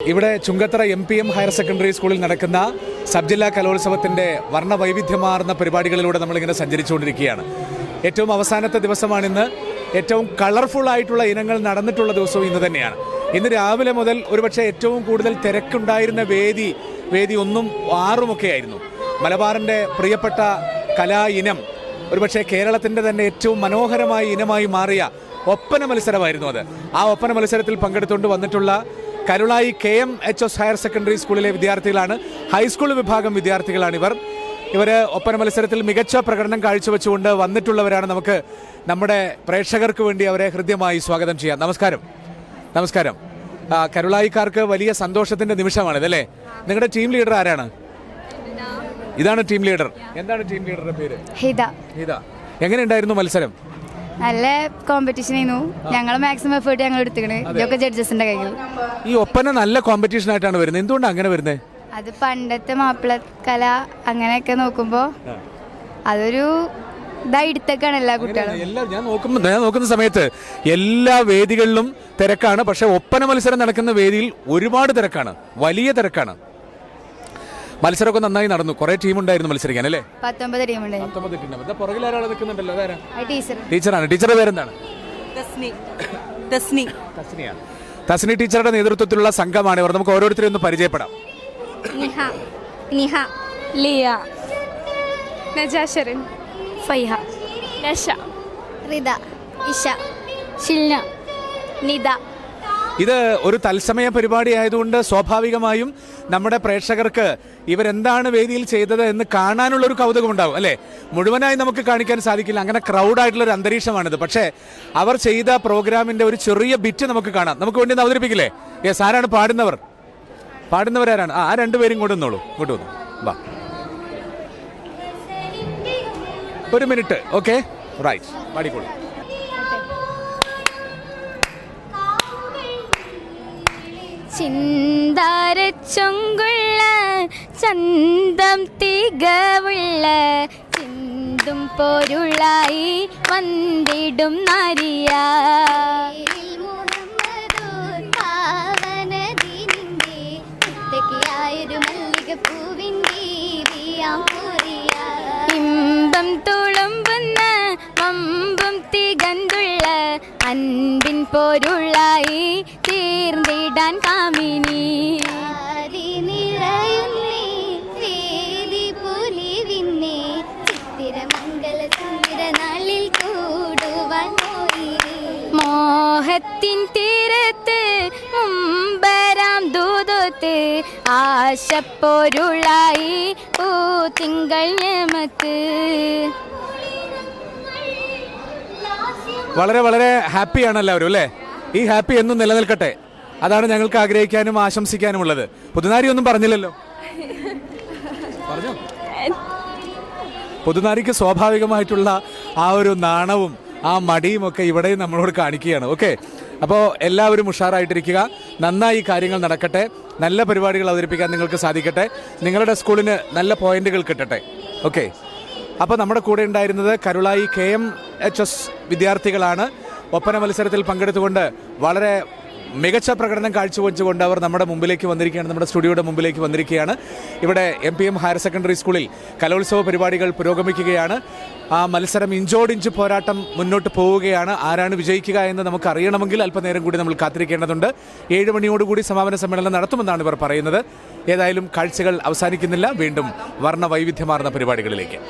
ഇവിടെ Chungathara M P M higher secondary സ്കൂളിൽ നടക്കുന്ന സബ് ജില്ലാ കലോത്സവത്തിന്റെ വർണവൈവിധ്യമാർന്ന പരിപാടികളിലൂടെ നമ്മളിങ്ങനെ സഞ്ചരിച്ചുകൊണ്ടിരിക്കുകയാണ്. ഏറ്റവും അവസാനത്തെ ദിവസമാണിന്ന് ഏറ്റവും കളർഫുൾ ആയിട്ടുള്ള ഇനങ്ങൾ നടന്നിട്ടുള്ള ദിവസവും ഇന്ന് തന്നെയാണ്. ഇന്ന് രാവിലെ മുതൽ ഒരുപക്ഷെ ഏറ്റവും കൂടുതൽ തിരക്കുണ്ടായിരുന്ന വേദി വേദി ഒന്നും ആറുമൊക്കെ ആയിരുന്നു. മലബാറിന്റെ പ്രിയപ്പെട്ട കലാ ഇനം ഒരുപക്ഷെ കേരളത്തിന്റെ തന്നെ ഏറ്റവും മനോഹരമായ ഇനമായി മാറിയ ഒപ്പന മത്സരമായിരുന്നു അത്. ആ ഒപ്പന മത്സരത്തിൽ പങ്കെടുത്തുകൊണ്ട് വന്നിട്ടുള്ള Karulai K M H S higher secondary സ്കൂളിലെ വിദ്യാർത്ഥികളാണ്. ഹൈസ്കൂൾ വിഭാഗം വിദ്യാർത്ഥികളാണ് ഇവർ ഒപ്പന മത്സരത്തിൽ മികച്ച പ്രകടനം കാഴ്ചവെച്ചുകൊണ്ട് വന്നിട്ടുള്ളവരാണ് നമുക്ക് നമ്മുടെ പ്രേക്ഷകർക്ക് വേണ്ടി അവരെ ഹൃദ്യമായി സ്വാഗതം ചെയ്യാം. നമസ്കാരം. നമസ്കാരം. കരുളായിക്കാർക്ക് വലിയ സന്തോഷത്തിന്റെ നിമിഷമാണിത് അല്ലേ? നിങ്ങളുടെ ടീം ലീഡർ ആരാണ്? ഇതാണ് ടീം ലീഡർ. എന്താണ് ടീം ലീഡറുടെ പേര്? ഹിത. എങ്ങനെയുണ്ടായിരുന്നു മത്സരം? നല്ല കോമ്പറ്റീഷൻ ആയിരുന്നു. ഞങ്ങൾ മാക്സിമം എഫേർട്ട് ഞങ്ങൾ എടുത്തിക്കണ്. ഇതൊക്കെ ജഡ്ജസിന്റെ കയ്യിൽ ഈ ഒപ്പന നല്ല കോമ്പറ്റീഷൻ ആയിട്ടാണ് വരുന്നത്. എന്തുകൊണ്ടാണ് അങ്ങനെ വരുന്നത് അത് പണ്ടത്തെ മാപ്പിള കല അങ്ങനെയൊക്കെ നോക്കുമ്പോ അതൊരു ഇതായിടത്തേക്കാണ് എല്ലാ കുട്ടികളും. എല്ലാ ഞാൻ നോക്കുമ്പോൾ ഞാൻ നോക്കുന്ന സമയത്ത് എല്ലാ വേദികളിലും തിരക്കാണ്. പക്ഷെ ഒപ്പന മത്സരം നടക്കുന്ന വേദിയിൽ ഒരുപാട് തിരക്കാണ്. വലിയ തിരക്കാണ്. മത്സരമൊക്കെ നന്നായി നടന്നു. കുറെ ടീം ഉണ്ടായിരുന്നു മത്സരിക്കാൻ അല്ലേ? പത്തൊമ്പത് ടീമുണ്ട് പത്തൊമ്പത് ടീം എന്താ പുറകിൽ ഒരാൾ നിൽക്കുന്നുണ്ടല്ലോ അതാരാ ടീച്ചർ ടീച്ചറാണ്. ടീച്ചറുടെ പേരെന്താണ്? തസ്നി തസ്നി തസ്നിയാണ് തസ്നി ടീച്ചറുടെ നേതൃത്വത്തിലുള്ള സംഘമാണ് ഇവർ. നമുക്ക് ഓരോരുത്തരെയും ഒന്ന് പരിചയപ്പെടാം. നിഹ. നിഹ. ലിയ. നജാശരൻ ഫൈഹ. നഷ. ഇഷ. ഷിൽന നിത ഇത് ഒരു തത്സമയ പരിപാടി ആയതുകൊണ്ട് സ്വാഭാവികമായും നമ്മുടെ പ്രേക്ഷകർക്ക് ഇവരെന്താണ് വേദിയിൽ ചെയ്തത് എന്ന് കാണാനുള്ള ഒരു കൗതുകം ഉണ്ടാവും അല്ലേ? മുഴുവനായി നമുക്ക് കാണിക്കാൻ സാധിക്കില്ല. അങ്ങനെ ക്രൗഡായിട്ടുള്ള ഒരു അന്തരീക്ഷമാണിത്. പക്ഷേ അവർ ചെയ്ത പ്രോഗ്രാമിന്റെ ഒരു ചെറിയ ബിറ്റ് നമുക്ക് കാണാം. നമുക്ക് വേണ്ടി അവതരിപ്പിക്കില്ലേ? യെസ് ആരാണ് പാടുന്നവർ? പാടുന്നവരാരാണ്? ആ രണ്ടുപേരും കൊണ്ടു വന്നോളൂ ഇങ്ങോട്ട് വന്നു. വാ. ഒരു മിനിറ്റ് ഓക്കെ? റൈറ്റ്. പാടിക്കോളൂ ചിന്താരച്ചൊങ്കുള്ള ചന്തം തികവുള്ള ചിന്തും പോരുള്ളായി വന്നിടും നാരിയ. അൻപിൻ പൊരുളായി തീർന്നിടാൻ കാമിനി. മോഹത്തിൻ തീരത്ത് മുമ്പരാം ദൂതത്ത് ആശപ്പൊരുളായി തിങ്കൾ ഞമത്ത് വളരെ വളരെ ഹാപ്പിയാണ് എല്ലാവരും അല്ലേ? ഈ ഹാപ്പി എന്നും നിലനിൽക്കട്ടെ. അതാണ് ഞങ്ങൾക്ക് ആഗ്രഹിക്കാനും ആശംസിക്കാനും ഉള്ളത്. പുതുനാരി ഒന്നും പറഞ്ഞില്ലല്ലോ. പറഞ്ഞോ? പുതുനാരിക്ക് സ്വാഭാവികമായിട്ടുള്ള ആ ഒരു നാണവും ആ മടിയും ഒക്കെ ഇവിടെയും നമ്മളോട് കാണിക്കുകയാണ്. ഓക്കെ? അപ്പോൾ എല്ലാവരും ഉഷാറായിട്ടിരിക്കുക. നന്നായി കാര്യങ്ങൾ നടക്കട്ടെ. നല്ല പരിപാടികൾ അവതരിപ്പിക്കാൻ നിങ്ങൾക്ക് സാധിക്കട്ടെ. നിങ്ങളുടെ സ്കൂളിന് നല്ല പോയിന്റുകൾ കിട്ടട്ടെ. ഓക്കെ? അപ്പോൾ നമ്മുടെ കൂടെ ഉണ്ടായിരുന്നത് Karulai K M H S വിദ്യാർത്ഥികളാണ്. ഒപ്പന മത്സരത്തിൽ പങ്കെടുത്തുകൊണ്ട് വളരെ മികച്ച പ്രകടനം കാഴ്ചവെച്ചുകൊണ്ട് അവർ നമ്മുടെ മുമ്പിലേക്ക് വന്നിരിക്കുകയാണ് നമ്മുടെ സ്റ്റുഡിയോയുടെ മുമ്പിലേക്ക് വന്നിരിക്കുകയാണ്. ഇവിടെ M P M higher secondary സ്കൂളിൽ കലോത്സവ പരിപാടികൾ പുരോഗമിക്കുകയാണ്. ആ മത്സരം ഇഞ്ചോടിഞ്ച് പോരാട്ടം മുന്നോട്ട് പോവുകയാണ്. ആരാണ് വിജയിക്കുക എന്ന് നമുക്ക് അറിയണമെങ്കിൽ അല്പനേരം കൂടി നമ്മൾ കാത്തിരിക്കേണ്ടതുണ്ട്. ഏഴ് മണിയോടുകൂടി സമാപന സമ്മേളനം നടത്തുമെന്നാണ് ഇവർ പറയുന്നത്. ഏതായാലും കാഴ്ചകൾ അവസാനിക്കുന്നില്ല. വീണ്ടും വർണ വൈവിധ്യമാർന്ന പരിപാടികളിലേക്ക്.